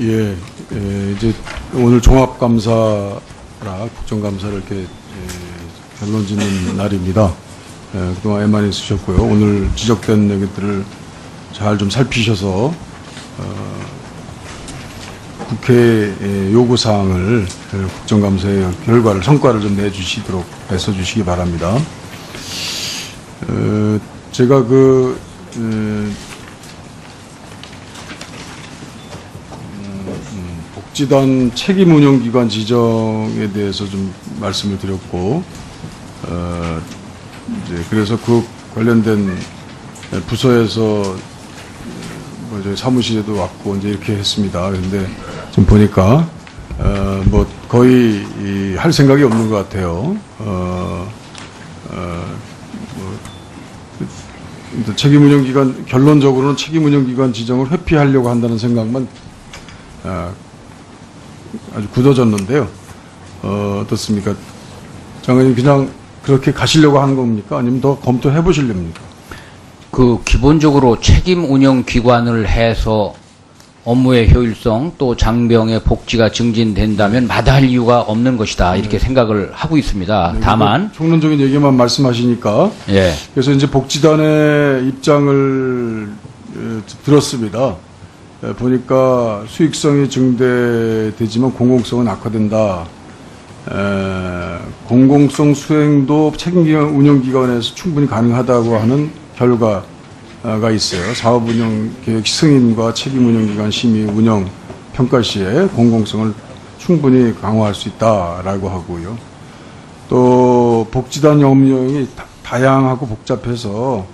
예, 예, 이제 오늘 종합감사라 국정감사를 이렇게 예, 결론 짓는 날입니다. 예, 그동안 애만 있으셨고요. 오늘 지적된 얘기들을 잘 좀 살피셔서 어, 국회 의 요구사항을 예, 국정감사의 결과를 성과를 좀 내주시도록 애써주시기 바랍니다. 어, 제가 그 에, 복지단 책임 운영 기관 지정에 대해서 좀 말씀을 드렸고, 어, 이제 그래서 그 관련된 부서에서 뭐 저희 사무실에도 왔고 이제 이렇게 했습니다. 그런데 지금 보니까 어, 뭐 거의 이, 할 생각이 없는 것 같아요. 어, 어, 뭐, 그, 책임운영기관 결론적으로는 책임운영기관 지정을 회피하려고 한다는 생각만 아, 아주 굳어졌는데요. 어, 어떻습니까? 장관님 그냥 그렇게 가시려고 하는 겁니까? 아니면 더 검토해 보시렵니까? 그 기본적으로 책임 운영 기관을 해서 업무의 효율성 또 장병의 복지가 증진된다면 마다할 이유가 없는 것이다 이렇게 생각을 하고 있습니다. 다만 총론적인 얘기만 말씀하시니까 예 그래서 이제 복지단의 입장을 에, 들었습니다. 에, 보니까 수익성이 증대되지만 공공성은 악화된다. 에, 공공성 수행도 책임기관 운영기관에서 충분히 가능하다고 하는 결과가 있어요. 사업운영 계획 승인과 책임운영기관 심의 운영 평가 시에 공공성을 충분히 강화할 수 있다라고 하고요. 또 복지단 영역이 다- 다양하고 복잡해서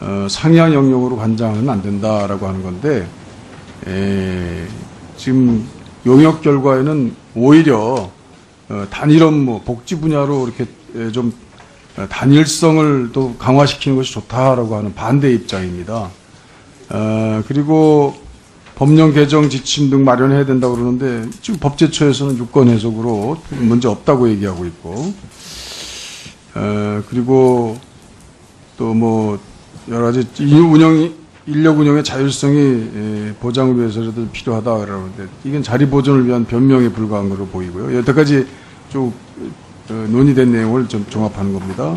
어, 상향 영역으로 관장은 안 된다라고 하는 건데 에, 지금 용역 결과에는 오히려 어, 단일 업 무 복지 분야로 이렇게 에, 좀 어, 단일성을 또 강화시키는 것이 좋다라고 하는 반대 입장입니다. 어, 그리고 법령 개정 지침 등 마련해야 된다고 그러는데 지금 법제처에서는 유권 해석으로 문제 없다고 얘기하고 있고 어, 그리고 또 뭐 여러 가지 이 운영 인력 운영의 자율성이 에, 보장을 위해서라도 필요하다 그러는데 이건 자리 보존을 위한 변명에 불과한 것으로 보이고요. 여태까지 쭉 어, 논의된 내용을 좀 종합하는 겁니다.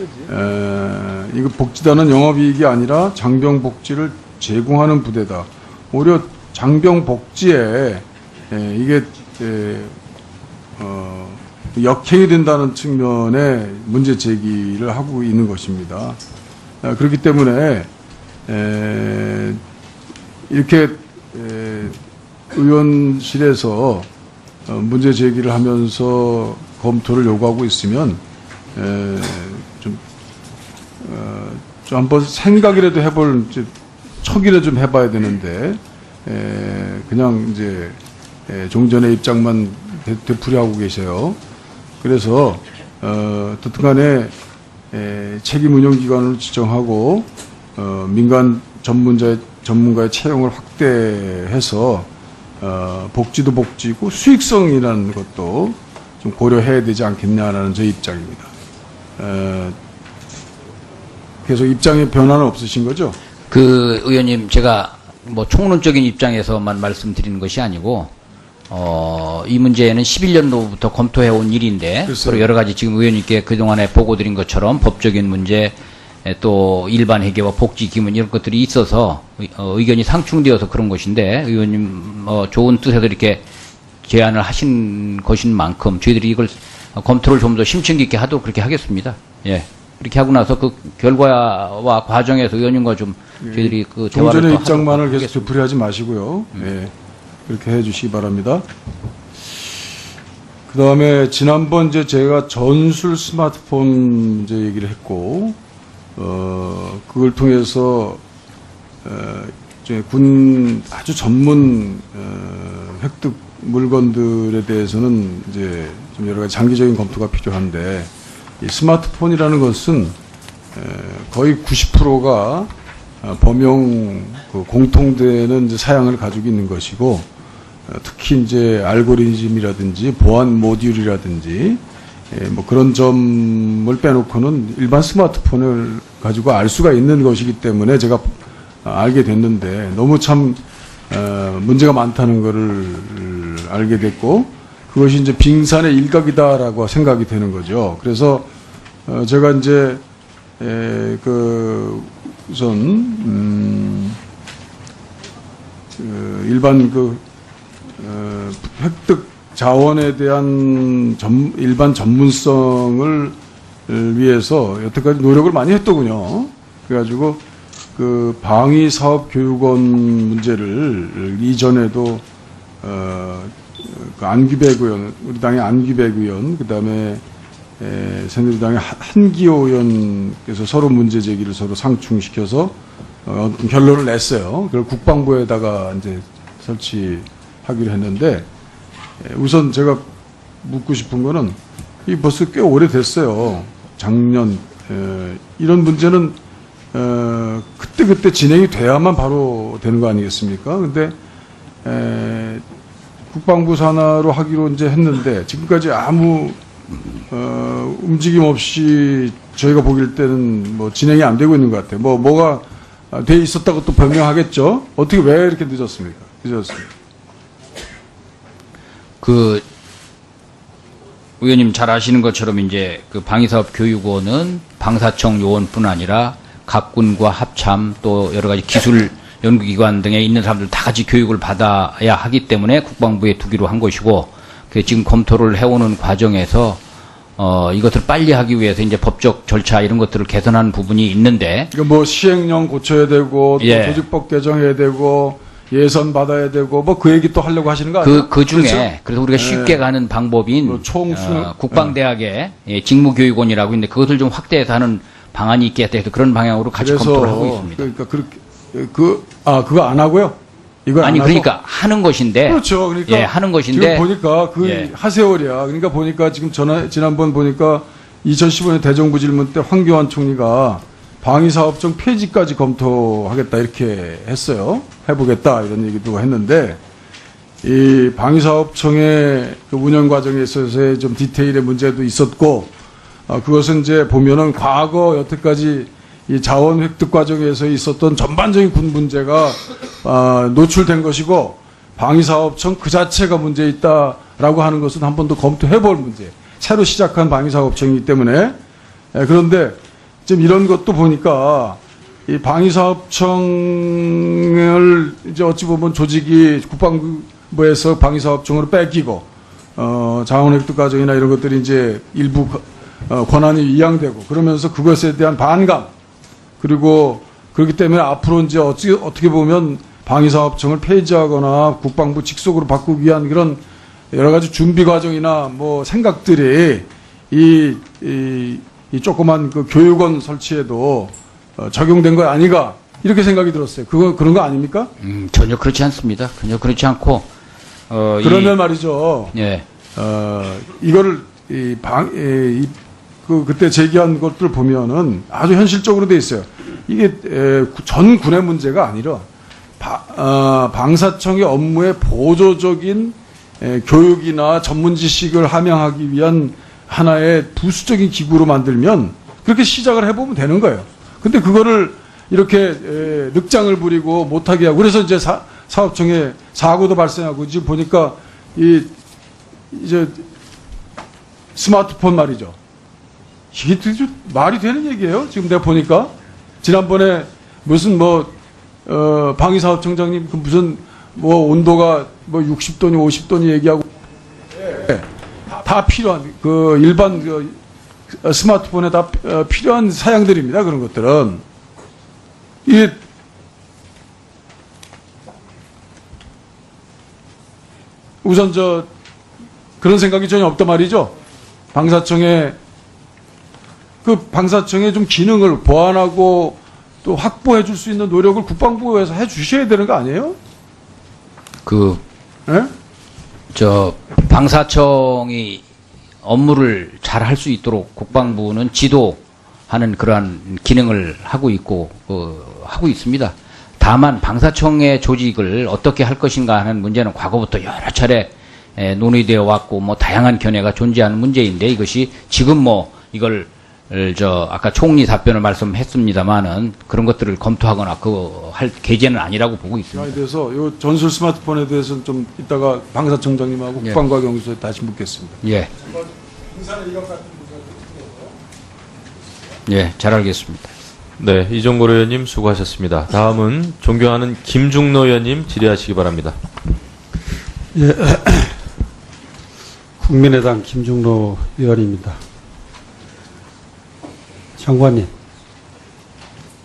에, 이거 복지단은 영업이익이 아니라 장병 복지를 제공하는 부대다. 오히려 장병 복지에 에, 이게 에, 어, 역행이 된다는 측면에 문제 제기를 하고 있는 것입니다. 아, 그렇기 때문에 에, 이렇게 에, 의원실에서 어, 문제 제기를 하면서 검토를 요구하고 있으면 어, 좀 한번 생각이라도 해볼 이제 척이라도 좀 해봐야 되는데 에, 그냥 이제 에, 종전의 입장만 되, 되풀이하고 계세요. 그래서 어, 어떻든 간에 에, 책임 운영 기관을 지정하고 어, 민간 전문자 전문가의 채용을 확대해서 어, 복지도 복지고 수익성이라는 것도 좀 고려해야 되지 않겠냐라는 제 입장입니다. 에, 계속 입장에 변화는 없으신 거죠? 그 의원님 제가 뭐 총론적인 입장에서만 말씀드리는 것이 아니고 어, 이 문제는 11년도부터 검토해 온 일인데 글쎄요. 서로 여러 가지 지금 의원님께 그동안에 보고 드린 것처럼 법적인 문제 에, 또 일반 회계와 복지 기문 이런 것들이 있어서 의- 어, 의견이 상충되어서 그런 것인데 의원님 어, 좋은 뜻에서 이렇게 제안을 하신 것인 만큼 저희들이 이걸 어, 검토를 좀 더 심층 깊게 하도록 그렇게 하겠습니다. 예. 그렇게 하고 나서 그 결과와 과정에서 의원님과 좀 저희들이 그 대화를 입장만을 계속 되풀이하지 마시고요. 예, 그렇게 해주시기 바랍니다. 그 다음에 지난번 이제 제가 전술 스마트폰 이제 얘기를 했고, 어, 그걸 통해서, 어, 군 아주 전문, 어, 획득 물건들에 대해서는 이제 좀 여러 가지 장기적인 검토가 필요한데, 이 스마트폰이라는 것은 에, 거의 90%가 어, 범용 그 공통되는 사양을 가지고 있는 것이고 어, 특히 이제 알고리즘이라든지 보안 모듈이라든지 예, 뭐 그런 점을 빼놓고는 일반 스마트폰을 가지고 알 수가 있는 것이기 때문에 제가 아, 알게 됐는데 너무 참 어, 문제가 많다는 것을 알게 됐고 그것이 이제 빙산의 일각이다라고 생각이 되는 거죠. 그래서 어, 제가 이제 에, 그 우선 음, 그 일반 그 어, 획득 자원에 대한 전, 일반 전문성을 위해서 여태까지 노력을 많이 했더군요. 그래가지고 그 방위 사업 교육원 문제를 이전에도 어, 그 안규백 의원, 우리 당의 안규백 의원, 그 다음에 새누리당의 한- 한기호 의원께서 서로 문제 제기를 서로 상충시켜서 어, 결론을 냈어요. 그걸 국방부에다가 이제 설치하기로 했는데 에, 우선 제가 묻고 싶은 거는 이 벌써 꽤 오래됐어요. 작년 에, 이런 문제는 어, 그때 그때 진행이 돼야만 바로 되는 거 아니겠습니까? 근데 에, 국방부 산하로 하기로 이제 했는데 지금까지 아무 어, 움직임 없이 저희가 보길 때는 뭐 진행이 안 되고 있는 것 같아요. 뭐 뭐가 아, 돼 있었다고 또 변명하겠죠. 어떻게 왜 이렇게 늦었습니까? 늦었습니다. 그 의원님 잘 아시는 것처럼 이제 그 방위사업 교육원은 방사청 요원뿐 아니라 각군과 합참 또 여러 가지 기술 연구기관 등에 있는 사람들 다 같이 교육을 받아야 하기 때문에 국방부에 두기로 한 것이고 그 지금 검토를 해오는 과정에서 어 이것을 빨리 하기 위해서 이제 법적 절차 이런 것들을 개선하는 부분이 있는데 그러니까 뭐 시행령 고쳐야 되고 또 예. 조직법 개정해야 되고 예산 받아야 되고 뭐 그 얘기 또 하려고 하시는 거 아니에요? 그, 그 중에, 그렇죠? 그래서 우리가 쉽게 가는 방법인, 뭐 총수- 어, 국방대학의 예, 직무교육원이라고 있는데 그것을 좀 확대해서 하는 방안이 있겠다 해서 그런 방향으로 같이 검토를 하고 있습니다. 그러니까 그렇게 그 아 그거 안 하고요? 이거 아니? 그러니까 하는 것인데, 그렇죠. 그러니까 예, 하는 것인데, 지금 보니까 그 예. 하세월이야. 그러니까 보니까 지금 전화 지난번 보니까 2015년 대정부 질문 때 황교안 총리가 방위사업청 폐지까지 검토하겠다 이렇게 했어요. 해보겠다 이런 얘기도 했는데 이 방위사업청의 그 운영 과정에 있어서의 좀 디테일의 문제도 있었고 어, 그것은 이제 보면은 과거 여태까지 이 자원 획득 과정에서 있었던 전반적인 군 문제가 아, 노출된 것이고 방위사업청 그 자체가 문제 있다라고 하는 것은 한 번 더 검토해 볼 문제. 새로 시작한 방위사업청이기 때문에 예, 그런데 지금 이런 것도 보니까 이 방위사업청을 이제 어찌 보면 조직이 국방부에서 방위사업청으로 뺏기고 어, 자원획득 과정이나 이런 것들이 이제 일부 거- 어, 권한이 이양되고 그러면서 그것에 대한 반감 그리고 그렇기 때문에 앞으로 이제 어찌, 어떻게 보면 방위사업청을 폐지하거나 국방부 직속으로 바꾸기 위한 그런 여러 가지 준비 과정이나 뭐 생각들이 이, 이, 이 조그만 그 교육원 설치에도 어, 적용된 거 아니가 이렇게 생각이 들었어요. 그거 그런 거 아닙니까? 음, 전혀 그렇지 않습니다. 전혀 그렇지 않고, 어, 이- 그러면 말이죠. 예, 어, 이거를 이 방, 이, 이- 그 그때 제기한 것들 보면은 아주 현실적으로 돼 있어요. 이게 에, 구- 전 군의 문제가 아니라 바- 어, 방사청의 업무의 보조적인 에, 교육이나 전문 지식을 함양하기 위한 하나의 부수적인 기구로 만들면 그렇게 시작을 해보면 되는 거예요. 근데 그거를 이렇게 에, 늑장을 부리고 못하게 하고 그래서 이제 사, 사업청에 사고도 발생하고 지금 보니까 이 이제 스마트폰 말이죠. 이게 말이 되는 얘기예요? 지금 내가 보니까 지난번에 무슨 뭐 어, 방위사업청장님 그 무슨 뭐 온도가 뭐 60도니 50도니 얘기하고 예, 다 필요한 그 일반 그 스마트폰에 다 어, 필요한 사양들입니다. 그런 것들은 이게 우선 저 그런 생각이 전혀 없단 말이죠. 방사청에 그 방사청의 좀 기능을 보완하고 또 확보해 줄 수 있는 노력을 국방부에서 해 주셔야 되는 거 아니에요? 그, 예? 저, 방사청이 업무를 잘 할 수 있도록 국방부는 지도하는 그러한 기능을 하고 있고, 어, 하고 있습니다. 다만 방사청의 조직을 어떻게 할 것인가 하는 문제는 과거부터 여러 차례 에, 논의되어 왔고, 뭐 다양한 견해가 존재하는 문제인데 이것이 지금 뭐 이걸 저 아까 총리 답변을 말씀했습니다마는 그런 것들을 검토하거나 그 할 계제는 아니라고 보고 있습니다. 에 대해서 요 전술 스마트폰에 대해서는 좀 이따가 방사청장님하고 예. 국방과 경수에 다시 묻겠습니다. 예. 예, 잘 알겠습니다. 네, 이종걸 의원님 수고하셨습니다. 다음은 존경하는 김중노 의원님 질의하시기 바랍니다. 국민의당 김중로 의원입니다. 장관님,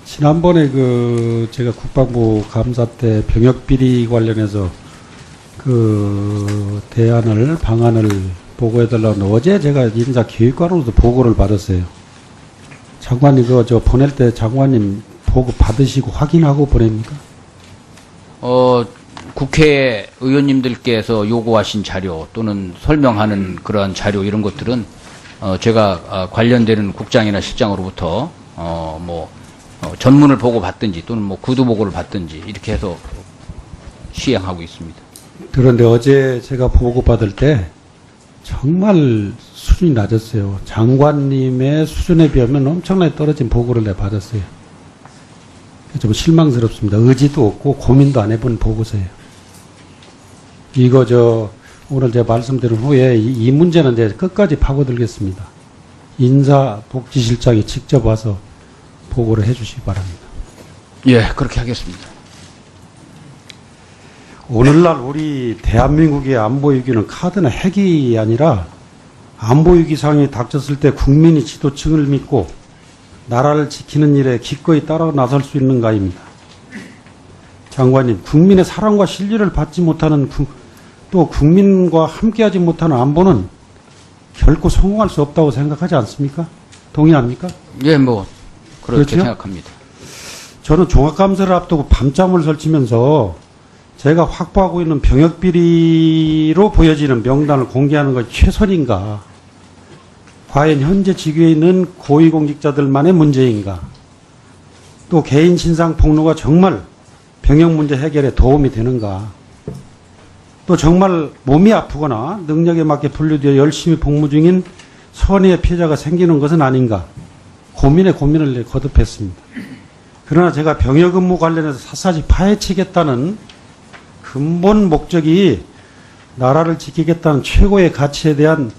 지난번에 그 제가 국방부 감사 때 병역 비리 관련해서 그 대안을 방안을 보고해달라고 어제 제가 인사 교육관으로도 보고를 받았어요. 장관님 그거 저 보낼 때 장관님 보고 받으시고 확인하고 보냅니까? 어, 국회 의원님들께서 요구하신 자료 또는 설명하는 그러한 자료 이런 것들은 어, 제가 아, 관련되는 국장이나 실장으로부터 어, 뭐 어, 전문을 보고 받든지 또는 뭐 구두 보고를 받든지 이렇게 해서 시행하고 있습니다. 그런데 어제 제가 보고 받을 때 정말 수준이 낮았어요. 장관님의 수준에 비하면 엄청나게 떨어진 보고를 내 받았어요. 좀 실망스럽습니다. 의지도 없고 고민도 안 해본 보고서예요. 이거 저 오늘 제가 말씀드린 후에 이, 이 문제는 이제 끝까지 파고들겠습니다. 인사복지실장이 직접 와서 보고를 해주시기 바랍니다. 예, 그렇게 하겠습니다. 오늘날 우리 대한민국의 안보 위기는 카드나 핵이 아니라 안보 위기상이 닥쳤을 때 국민이 지도층을 믿고 나라를 지키는 일에 기꺼이 따라 나설 수 있는가입니다. 장관님, 국민의 사랑과 신뢰를 받지 못하는 구- 또 국민과 함께하지 못하는 안보는 결코 성공할 수 없다고 생각하지 않습니까? 동의합니까? 예, 뭐 그렇게 그렇죠? 생각합니다. 저는 종합감사를 앞두고 밤잠을 설치면서 제가 확보하고 있는 병역 비리로 보여지는 명단을 공개하는 것이 최선인가? 과연 현재 직위에 있는 고위공직자들만의 문제인가? 또 개인 신상 폭로가 정말 병역 문제 해결에 도움이 되는가? 또 정말 몸이 아프거나 능력에 맞게 분류되어 열심히 복무 중인 선의의 피해자가 생기는 것은 아닌가? 고민에 고민을 거듭했습니다. 그러나 제가 병역 업무 관련해서 샅샅이 파헤치겠다는 근본 목적이 나라를 지키겠다는 최고의 가치에 대한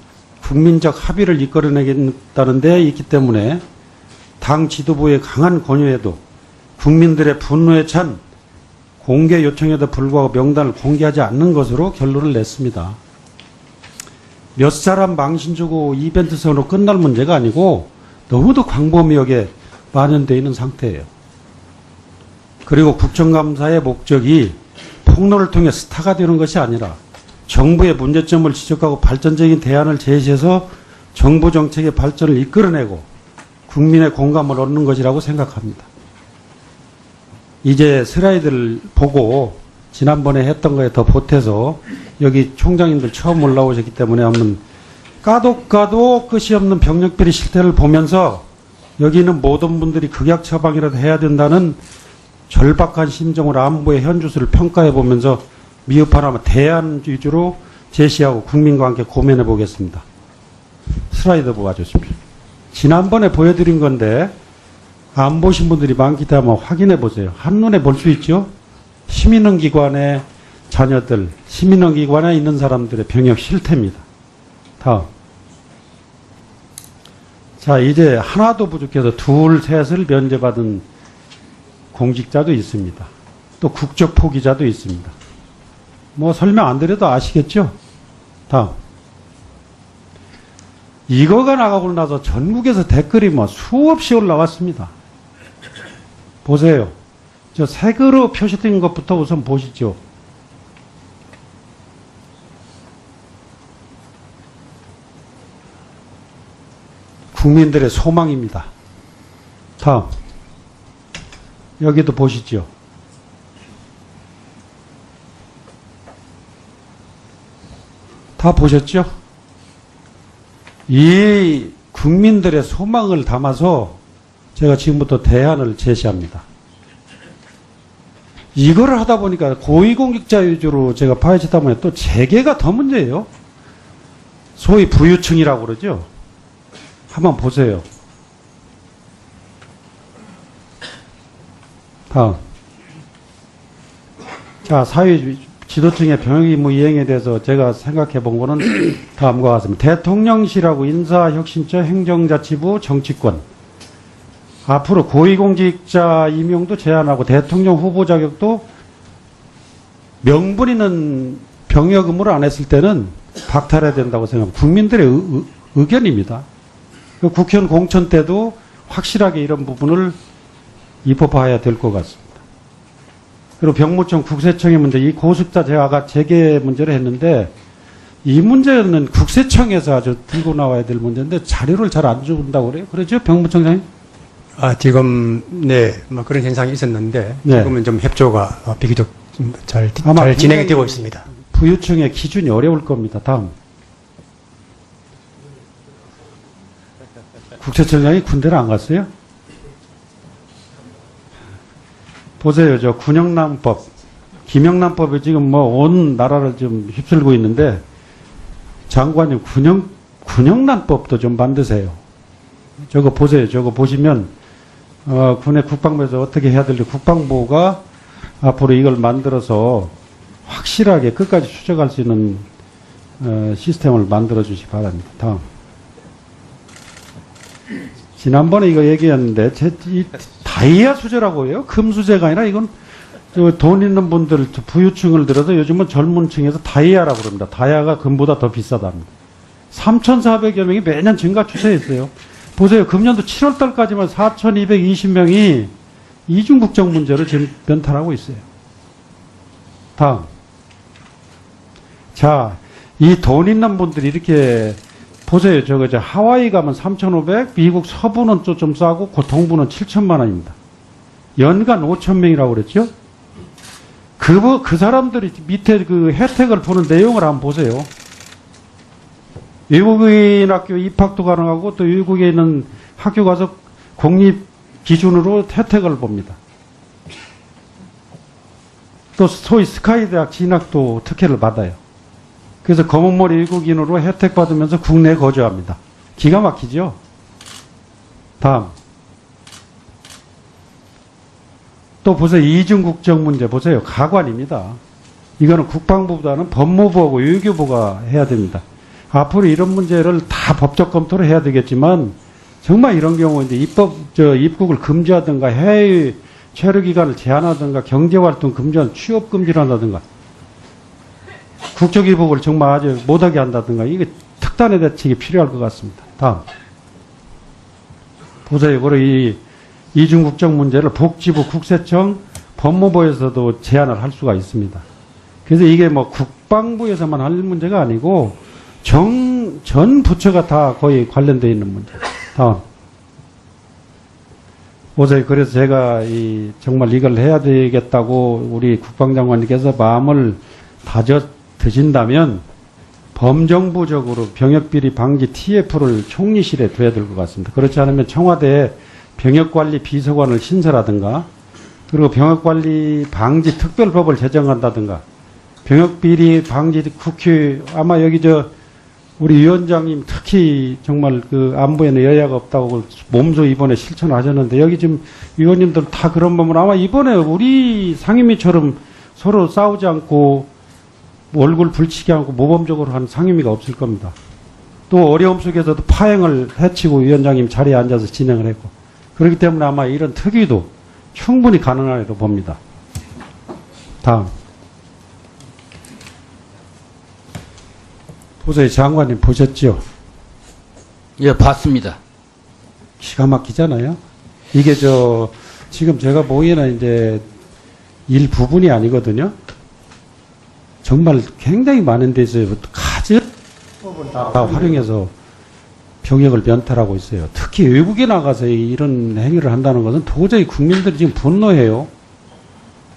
국민적 합의를 이끌어내겠다는 데 있기 때문에 당 지도부의 강한 권유에도 국민들의 분노에 찬 공개 요청에도 불구하고 명단을 공개하지 않는 것으로 결론을 냈습니다. 몇 사람 망신 주고 이벤트성으로 끝날 문제가 아니고 너무도 광범위하게 만연되어 있는 상태예요. 그리고 국정감사의 목적이 폭로를 통해 스타가 되는 것이 아니라 정부의 문제점을 지적하고 발전적인 대안을 제시해서 정부 정책의 발전을 이끌어내고 국민의 공감을 얻는 것이라고 생각합니다. 이제 슬라이드를 보고 지난번에 했던 거에 더 보태서 여기 총장님들 처음 올라오셨기 때문에 한번 까도 까도 끝이 없는 병력비리 실태를 보면서 여기 있는 모든 분들이 극약 처방이라도 해야 된다는 절박한 심정으로 안보의 현주소를 평가해 보면서 미흡하나마 대안 위주로 제시하고 국민과 함께 고민해 보겠습니다. 슬라이드 보아주십시오. 지난번에 보여드린 건데 안 보신 분들이 많기 때문에 확인해 보세요. 한눈에 볼 수 있죠? 시민원기관의 자녀들, 시민원기관에 있는 사람들의 병역 실태입니다. 다음. 자, 이제 하나도 부족해서 둘, 셋을 면제받은 공직자도 있습니다. 또 국적 포기자도 있습니다. 뭐 설명 안 드려도 아시겠죠? 다음. 이거가 나가고 나서 전국에서 댓글이 뭐 수없이 올라왔습니다. 보세요. 저 색으로 표시된 것부터 우선 보시죠. 국민들의 소망입니다. 다음. 여기도 보시죠. 다 보셨죠? 이 국민들의 소망을 담아서 제가 지금부터 대안을 제시합니다. 이거를 하다 보니까 고위공직자 위주로 제가 파헤치다 보니 또 재계가 더 문제예요. 소위 부유층이라고 그러죠. 한번 보세요. 다음. 자, 사회 지도층의 병역 의무 이행에 대해서 제가 생각해 본 거는 다음과 같습니다. 대통령실하고 인사혁신처 행정자치부 정치권. 앞으로 고위공직자 임용도 제한하고 대통령 후보 자격도 명분 있는 병역 의무를 안 했을 때는 박탈해야 된다고 생각합니다. 국민들의 의, 의, 견입니다 그 국회의원 공천 때도 확실하게 이런 부분을 입법화해야 될 것 같습니다. 그리고 병무청 국세청의 문제, 이 고숙자 제가 재개 문제를 했는데 이 문제는 국세청에서 아주 들고 나와야 될 문제인데 자료를 잘 안 준다고 그래요. 그러죠? 병무청장님? 아, 지금, 네, 뭐 그런 현상이 있었는데, 네. 지금은 좀 협조가 어, 비교적 좀 잘, 아마 잘 진행이 되고 있습니다. 부유층의 기준이 어려울 겁니다. 다음. 국세청장이 군대를 안 갔어요? 보세요. 저 군영난법, 김영난법이 지금 뭐 온 나라를 좀 휩쓸고 있는데 장관님 군영, 군영난법도 좀 만드세요. 저거 보세요. 저거 보시면 어, 군의 국방부에서 어떻게 해야 될지 국방부가 앞으로 이걸 만들어서 확실하게 끝까지 추적할 수 있는 어, 시스템을 만들어 주시 기 바랍니다. 다음. 지난번에 이거 얘기했는데 제, 이 다이아 수제라고 해요. 금 수제가 아니라 이건 저돈 있는 분들 저 부유층을 들어서 요즘은 젊은 층에서 다이아라고 그럽니다. 다이아가 금보다 더 비싸답니다. 3,400여 명이 매년 증가 추세에 있어요. 보세요. 금년도 7월 달까지만 4,220명이 이중 국적 문제로 지금 변탈하고 있어요. 다음. 자, 이 돈 있는 분들이 이렇게 보세요. 저거 저 하와이 가면 3,500, 미국 서부는 또 좀 싸고 그 동부는 7천만 원입니다. 연간 5천 명이라고 그랬죠? 그, 부- 그 사람들이 밑에 그 혜택을 보는 내용을 한번 보세요. 외국인 학교 입학도 가능하고 또 외국에 있는 학교 가서 공립 기준으로 혜택을 봅니다. 또 소위 스카이 대학 진학도 특혜를 받아요. 그래서 검은머리 외국인으로 혜택 받으면서 국내에 거주합니다. 기가 막히죠? 다음. 또 보세요. 이중국적 문제 보세요. 가관입니다. 이거는 국방부보다는 법무부하고 외교부가 해야 됩니다. 앞으로 이런 문제를 다 법적 검토를 해야 되겠지만 정말 이런 경우 이제 입법 저 입국을 금지하든가 해외 체류 기간을 제한하든가 경제 활동 금지한 취업 금지를 한다든가 국적 입국을 정말 아주 못하게 한다든가 이게 특단의 대책이 필요할 것 같습니다. 다음 보세요. 그리고 이 이중 국적 문제를 복지부, 국세청, 법무부에서도 제안을 할 수가 있습니다. 그래서 이게 뭐 국방부에서만 할 문제가 아니고 정, 전 부처가 다 거의 관련되어 있는 문제. 다음. 보세요. 그래서 제가 이 정말 이걸 해야 되겠다고 우리 국방장관님께서 마음을 다져 드신다면 범정부적으로 병역비리 방지 TF를 총리실에 둬야 될 것 같습니다. 그렇지 않으면 청와대에 병역관리 비서관을 신설하든가 그리고 병역관리 방지 특별법을 제정한다든가 병역비리 방지 국회 아마 여기 저 우리 위원장님 특히 정말 그 안보에는 여야가 없다고 몸소 이번에 실천하셨는데 여기 지금 위원님들 다 그런 부분 아마 이번에 우리 상임위처럼 서로 싸우지 않고 얼굴 불치게 하고 모범적으로 한 상임위가 없을 겁니다. 또 어려움 속에서도 파행을 해치고 위원장님 자리에 앉아서 진행을 했고 그렇기 때문에 아마 이런 특위도 충분히 가능하리로 봅니다. 다음. 보세요. 장관님 보셨죠? 예, 봤습니다. 기가 막히잖아요. 이게 저 지금 제가 보기에는 이제 일부분이 아니거든요. 정말 굉장히 많은 데서 법을 다 활용해서 병역을 면탈하고 있어요. 특히 외국에 나가서 이런 행위를 한다는 것은 도저히 국민들이 지금 분노해요.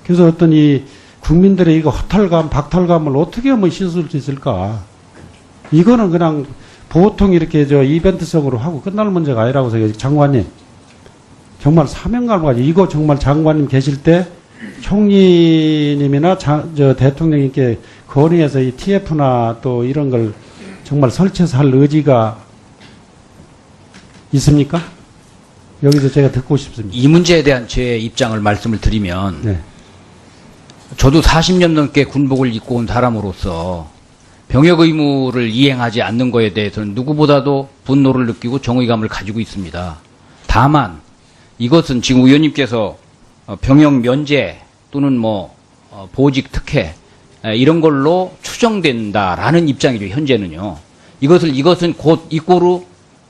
그래서 어떤 이 국민들의 이거 허탈감, 박탈감을 어떻게 하면 씻을 수 있을까? 이거는 그냥 보통 이렇게 저 이벤트성으로 하고 끝날 문제가 아니라고 생각해요. 장관님. 정말 사명감 가지고 이거 정말 장관님 계실 때 총리님이나 자, 저 대통령님께 건의해서 이 TF나 또 이런 걸 정말 설치해서 할 의지가 있습니까? 여기서 제가 듣고 싶습니다. 이 문제에 대한 제 입장을 말씀을 드리면 네. 저도 40년 넘게 군복을 입고 온 사람으로서 병역 의무를 이행하지 않는 것에 대해서는 누구보다도 분노를 느끼고 정의감을 가지고 있습니다. 다만 이것은 지금 의원님께서 어, 병역 면제 또는 뭐 어, 보직 특혜 에, 이런 걸로 추정된다라는 입장이죠 현재는요. 이것을 이것은 곧 이꼬르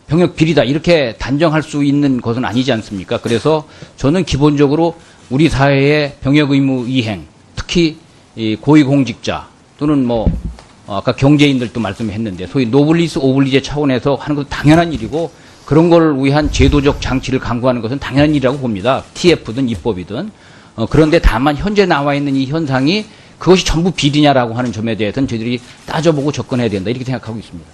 병역 비리다 이렇게 단정할 수 있는 것은 아니지 않습니까? 그래서 저는 기본적으로 우리 사회의 병역 의무 이행, 특히 이 고위공직자 또는 뭐 어, 아까 경제인들도 말씀했는데 소위 노블리스 오블리제 차원에서 하는 것은 당연한 일이고 그런 걸 위한 제도적 장치를 강구하는 것은 당연한 일이라고 봅니다. TF든 입법이든. 어, 그런데 다만 현재 나와 있는 이 현상이 그것이 전부 비리냐라고 하는 점에 대해서는 저희들이 따져보고 접근해야 된다 이렇게 생각하고 있습니다.